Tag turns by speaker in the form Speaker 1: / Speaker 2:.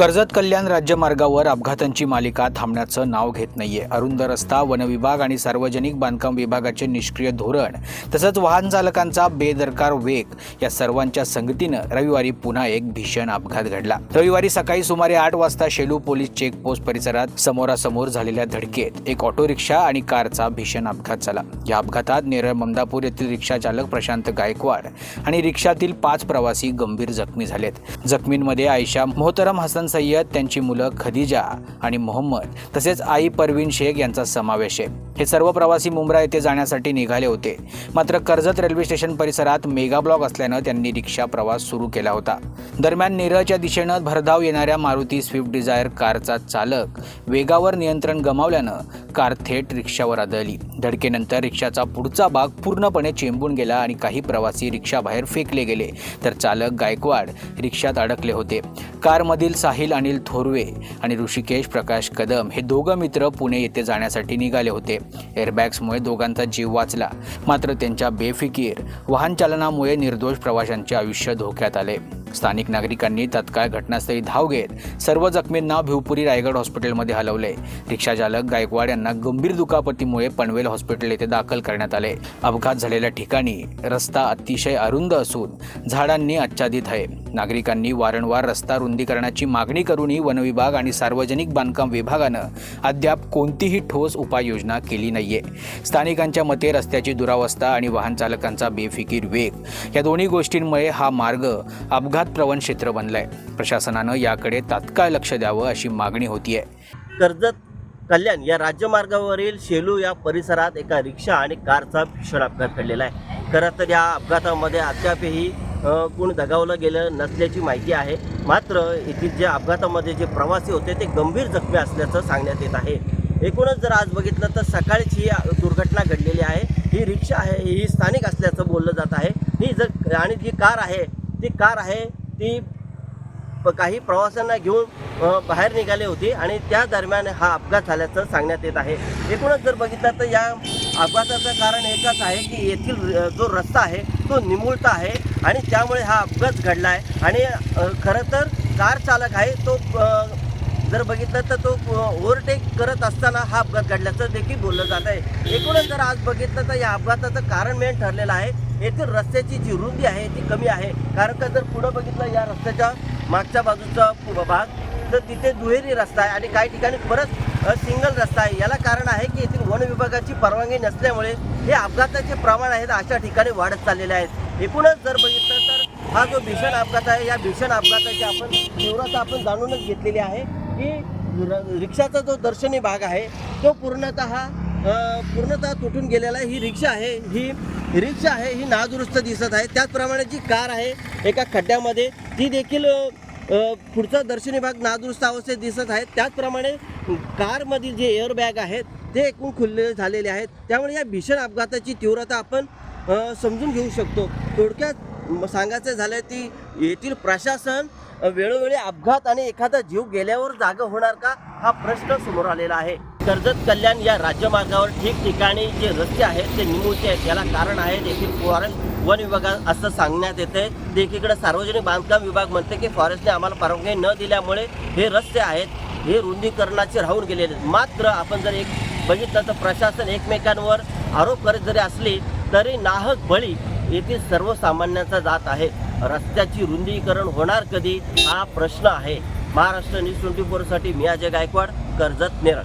Speaker 1: कर्जत कल्याण राज्यमार्गावर अपघातांची मालिका थांबण्याचं नाव घेत नाहीये. अरुंद रस्ता वनविभाग आणि सार्वजनिक बांधकाम विभागाचे निष्क्रिय धोरण तसंच वाहन चालकांचा बेदरकार वेग या सर्वांच्या संगतीनं रविवारी पुन्हा एक भीषण अपघात घडला. रविवारी सकाळी सुमारे आठ वाजता शेलू पोलीस चेकपोस्ट परिसरात समोरासमोर झालेल्या धडकेत एक ऑटो रिक्षा आणि कारचा भीषण अपघात झाला. या अपघातात नेरळ ममदापूर येथील रिक्षा चालक प्रशांत गायकवाड आणि रिक्षातील पाच प्रवासी गंभीर जखमी झालेत. जखमींमध्ये आयशा मोहतरम हसन सय्यद त्यांची मुलं खदिजा आणि मोहम्मद तसेच आई परवीन शेख यांचा समावेश आहे. हे सर्व प्रवासी मुंब्रा येथे जाण्यासाठी निघाले होते. मात्र कर्जत रेल्वे स्टेशन परिसरात मेगा ब्लॉक असल्यानं त्यांनी रिक्षा प्रवास सुरू केला होता. दरम्यान नेरळच्या दिशेनं भरधाव येणाऱ्या मारुती स्विफ्ट डिझायर कारचा चालक वेगावर नियंत्रण गमावल्यानं कार थेट रिक्षावर आदळली. धडकेनंतर रिक्षाचा पुढचा भाग पूर्णपणे चेंबून गेला आणि काही प्रवासी रिक्षाबाहेर फेकले गेले. तर चालक गायकवाड रिक्षात अडकले होते. कारमधील साहिल अनिल थोरवे आणि ऋषिकेश प्रकाश कदम हे दोघं मित्र पुणे येथे जाण्यासाठी निघाले होते. एअरबॅग्समुळे दोघांचा जीव वाचला. मात्र त्यांच्या बेफिकीर वाहन चालनामुळे निर्दोष प्रवाशांचे आयुष्य धोक्यात आले. स्थानिक नागरिकांनी तत्काळ घटनास्थळी धाव घेत सर्व जखमींना भिवपुरी रायगड हॉस्पिटलमध्ये हलवले. रिक्षाचालक गायकवाड यांना गंभीर दुखापतीमुळे पनवेल हॉस्पिटल येथे दाखल करण्यात आले. अपघात झालेल्या ठिकाणी रस्ता अतिशय अरुंद असून झाडांनी आच्छादित आहे. नागरिकांनी वारंवार रस्ता रुंदीकरणाची मागणी करूनही वनविभाग आणि सार्वजनिक बांधकाम विभागानं अद्याप कोणतीही ठोस उपाययोजना केली नाहीये. स्थानिकांच्या मते रस्त्याची दुरावस्था आणि वाहन चालकांचा बेफिकीर वेग या दोन्ही गोष्टींमुळे हा मार्ग अपघात प्रवण क्षेत्र बनलाय. प्रशासनानं याकडे तात्काळ लक्ष द्यावं अशी मागणी होतीये.
Speaker 2: कर्जत कल्याण या राज्यमार्गावरील शेलू या परिसरात एका रिक्षा आणि कारचा भीषण अपघात घडलेला आहे. खरं तर या अपघातामध्ये अद्यापही कोण दगावलं गेलं नसल्याची माहिती आहे. मात्र येथील जे अपघातामध्ये जे प्रवासी होते ते गंभीर जखमी असल्याचं सांगण्यात येत आहे. एकूणच जर आज बघितलं तर सकाळीच ही दुर्घटना घडलेली आहे. ही रिक्षा आहे ही स्थानिक असल्याचं बोललं जात आहे. ही जर आणि जी कार आहे ती कार आहे ती काही प्रवाशांना घेऊन बाहेर निघाले होते आणि त्या दरम्यान हा अपघात झाल्याचं सांगण्यात येत आहे. एकूणच जर बघितलं तर या अपघाताचं कारण एकच आहे की येथील जो रस्ता आहे तो निमुळता आहे. आणि त्यामुळे हा अपघात घडला आहे आणि खरं तर कार चालक आहे तो जर बघितलं तर तो ओव्हरटेक करत असताना हा अपघात घडल्याचं देखील बोललं जात आहे. एकूणच जर आज बघितलं तर या अपघाताचं कारण मेन ठरलेलं आहे. येथील रस्त्याची जी रुंदी आहे ती कमी आहे. कारण का जर पुढं बघितलं या रस्त्याच्या मागच्या बाजूचा भाग तर तिथे दुहेरी रस्ता आहे आणि काही ठिकाणी परत सिंगल रस्ता आहे. याला कारण आहे की येथील वन विभागाची परवानगी नसल्यामुळे हे अपघाताचे प्रमाण आहेत अशा ठिकाणी वाढत चाललेले आहेत. एकूणच जर बघितलं तर हा जो भीषण अपघात आहे या भीषण अपघाताची आपण तीव्रता आपण जाणूनच घेतलेली आहे की र- रिक्षाचा जो दर्शनी भाग आहे तो पूर्णतः पूर्णतः तुटून गेलेला ही रिक्षा आहे ही रिक्षा आहे ही नादुरुस्त दिसत आहे. त्याचप्रमाणे जी कार आहे एका खड्ड्यामध्ये ती देखील पुढचा दर्शनी भाग नादुरुस्त अवस्थेत दिसत आहे. त्याचप्रमाणे कारमधील जे एअरबॅग आहेत ते एकूण खुलले झालेले आहेत. त्यामुळे या भीषण अपघाताची तीव्रता आपण समजून घेऊ शकतो. थोडक्यात सांगायचं झालं ती येथील प्रशासन वेळोवेळी अपघात आणि एखादा जीव गेल्यावर जागा होणार का हा प्रश्न समोर आलेला आहे. कर्जत कल्याण या राज्यमार्गावर ठिकठिकाणी जे रस्ते आहेत ते निमुळते आहेत. याला कारण आहे देखील फॉरेस्ट वन विभागात असं सांगण्यात येते ते एकीकडे सार्वजनिक बांधकाम विभाग म्हणते की फॉरेस्टने आम्हाला परवानगी न दिल्यामुळे हे रस्ते आहेत हे रुंदीकरणाचे राहून गेलेले मात्र आपण जर एक बघितलं तर प्रशासन एकमेकांवर आरोप करत जरी असली तरी नाहक बळी येथील सर्वसामान्यांचा जात आहे. रस्त्याची रुंदीकरण होणार कधी? हा प्रश्न आहे. महाराष्ट्र न्यूज ट्वेंटी फोरसाठी मी अजय गायकवाड कर्जत नेरळ.